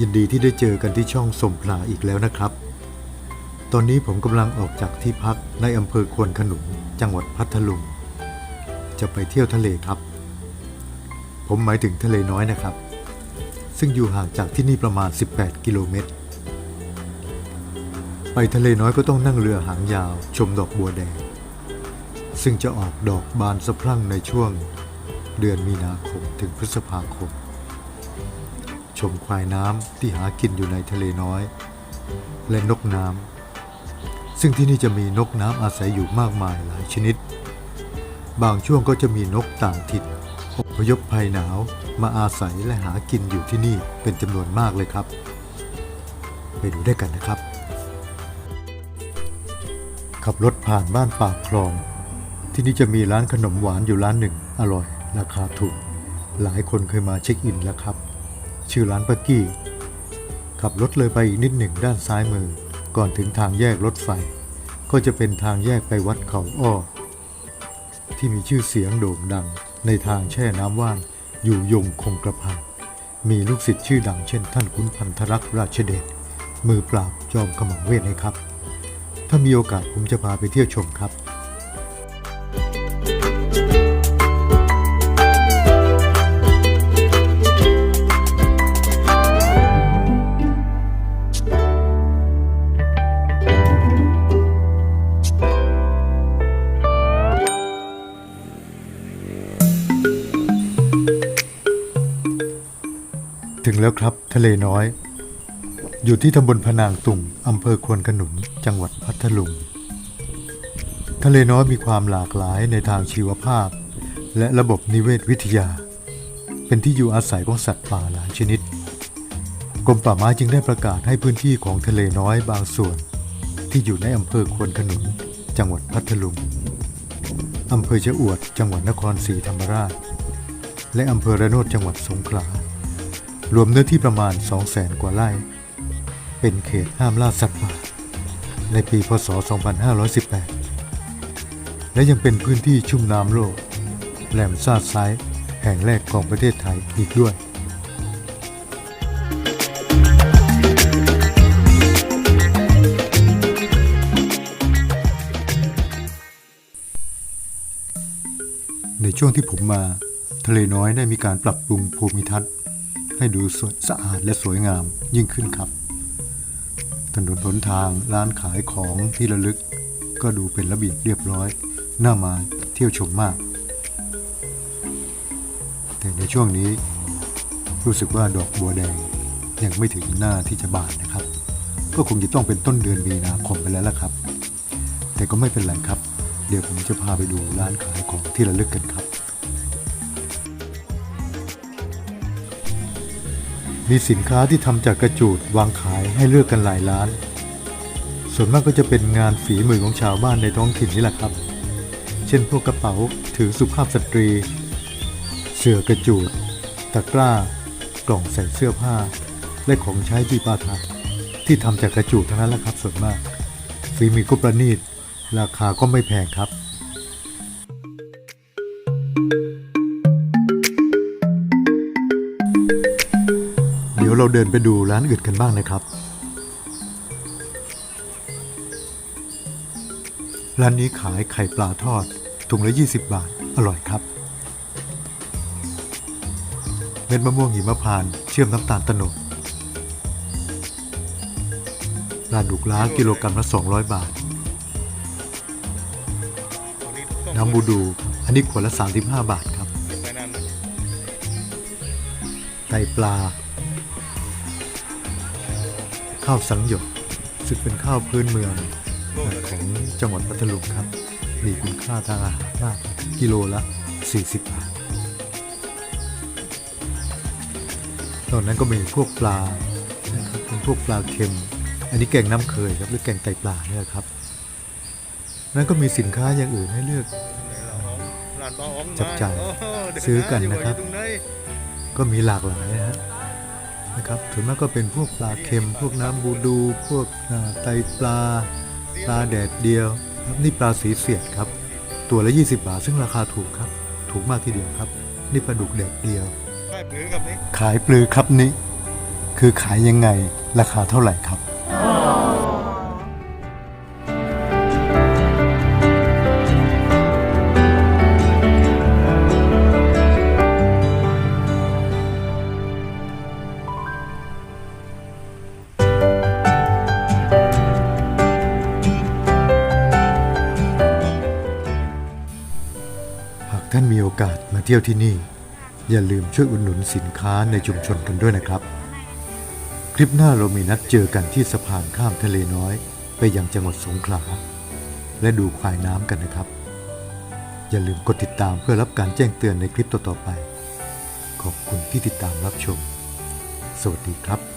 ยินดีที่ได้เจอกันที่ช่องสมพลาอีกแล้วนะครับ ตอนนี้ผมกำลังออกจากที่พักในอำเภอควนขนุนจังหวัดพัทลุง จะไปเที่ยวทะเลครับ ผมหมายถึงทะเลน้อยนะครับ ซึ่งอยู่ห่างจากที่นี่ประมาณ 18 กิโลเมตร ไปทะเลน้อยก็ต้องนั่งเรือหางยาวชมดอกบัวแดง ซึ่งจะออกดอกบานสะพรั่งในช่วง เดือนมีนาคมถึงพฤษภาคม ชมควายน้ำที่หากินอยู่ในทะเลน้อย และนกน้ำซึ่งที่นี่จะมีนกน้ำอาศัยอยู่มากมายหลายชนิด บางช่วงก็จะมีนกต่างถิ่นอพยพภัยหนาวมาอาศัยและหากินอยู่ที่นี่เป็นจำนวนมากเลยครับ ไปดูได้วยกันนะครับ ขับรถผ่านบ้านปากคลอง ที่นี่จะมีร้านขนมหวานอยู่ร้านหนึ่งอร่อย ราคาถูก หลายคนเคยมาเช็คอินแล้วครับ ชื่อร้านปักกี้ ขับรถเลยไปอีกนิดหนึ่งด้านซ้ายมือ ก่อนถึงทางแยกรถไฟ ก็จะเป็นทางแยกไปวัดเขาอ้อ ที่มีชื่อเสียงโด่งดัง ในทางแช่น้ำว่านอยู่ยงคงกระพันมีลูกศิษย์ชื่อดังเช่นท่านขุนพันธรักษ์ราชเดชมือปราบจอมขมังเวทนะครับ ถ้ามีโอกาสผมจะพาไปเที่ยวชมครับ ถึงแล้วครับ ทะเลน้อย อยู่ที่ตำบลพนางตุงอำเภอควนขนุน จังหวัดพัทลุง ทะเลน้อยมีความหลากหลายในทางชีวภาพ และระบบนิเวศวิทยา เป็นที่อยู่อาศัยของสัตว์ป่าหลายชนิด กรมป่าไม้จึงได้ประกาศให้พื้นที่ของทะเลน้อยบางส่วน ที่อยู่ในอำเภอควนขนุน จังหวัดพัทลุงอำเภอเชอวด จังหวัดนครศรีธรรมราช และอำเภอระโนดจังหวัดสงขลา รวมเนื้อที่ประมาณ 200,000 กว่าไร่ เป็นเขตห้ามล่าสัตว์ป่า ในปีพศ 2518 และยังเป็นพื้นที่ชุ่มน้ำโลก แหลมซาดซ้ายแห่งแรกของประเทศไทยอีกด้วยในช่วงที่ผมมาทะเลน้อยได้มีการปรับปรุงภูมิทัศน์ ให้ดูสวยสะอาดและสวยงามยิ่งขึ้นครับ ถนนหนทางร้านขายของที่ระลึก ก็ดูเป็นระเบียบเรียบร้อย น่ามาเที่ยวชมมาก แต่ในช่วงนี้ รู้สึกว่าดอกบัวแดงยังไม่ถึงหน้าที่จะบานนะครับ ก็คงจะต้องเป็นต้นเดือนมีนาคมไปแล้วล่ะครับ แต่ก็ไม่เป็นไรครับ เดี๋ยวผมจะพาไปดูร้านขายของที่ระลึกกันครับ มีสินค้าที่ทำจากกระจูดวางขายให้เลือกกันหลายร้าน ส่วนมากก็จะเป็นงานฝีมือของชาวบ้านในท้องถิ่นนี่แหละครับ เช่นพวกกระเป๋าถือสุภาพสตรี เสื้อกระจูด ตะกร้า กล่องใส่เสื้อผ้า และของใช้ที่ปาทาที่ทำจากกระจูดทั้งนั้นแหละครับส่วนมากฝีมือก็ประณีตราคาก็ไม่แพงครับ ยวเราเดินไปดูร้านอื่นกันบ้างนะครับ ร้านนี้ขายไข่ปลาทอด ถุงละ 20 บาท อร่อยครับ เม็ดมะม่วงหิมพานต์เชื่อมน้ำตาลตะโนดปลาดุกล้ากิโลกรัมละ 200 บาท น้ำบูดู อันนี้ขวดละ 35 บาทครับไปนั่นนะไตปลา ข้าวสังหยดซึ่งเป็นข้าวพื้นเมืองของจังหวัดพัทลุงครับ มีคุณค่าทางอาหารมากกิโลละ 40 บาทตอนนั้นก็มีพวกปลานะครับเป็นพวกปลาเค็ม อันนี้แกงน้ำเคยครับหรือแกงไตปลาเนี่ยครับ นั้นก็มีสินค้าอย่างอื่นให้เลือกจับจ่ายซื้อกันนะครับ ก็มีหลากหลายนะฮะ นะครับส่วนมากก็เป็นพวกปลาเค็ม พวกน้ำบูดู พวกอ่าไตปลา ปลาแดดเดียวครับนี่ปลาสีเสียดครับ ตัวละ 20 บาท ซึ่งราคาถูกครับ ถูกมากทีเดียวครับ นี่ปลาดุกแดดเดียวคค่ายปืนกับนี้ขายปลือครับนี้คือขายยังไง ราคาเท่าไหร่ครับ ท่านมีโอกาสมาเที่ยวที่นี่ อย่าลืมช่วยอุดหนุนสินค้าในชุมชนกันด้วยนะครับ คลิปหน้าเรามีนัดเจอกันที่สะพานข้ามทะเลน้อย ไปยังจังหวัดสงขลา และดูควายน้ำกันนะครับ อย่าลืมกดติดตามเพื่อรับการแจ้งเตือนในคลิปต่อๆไป ขอบคุณที่ติดตามรับชม สวัสดีครับ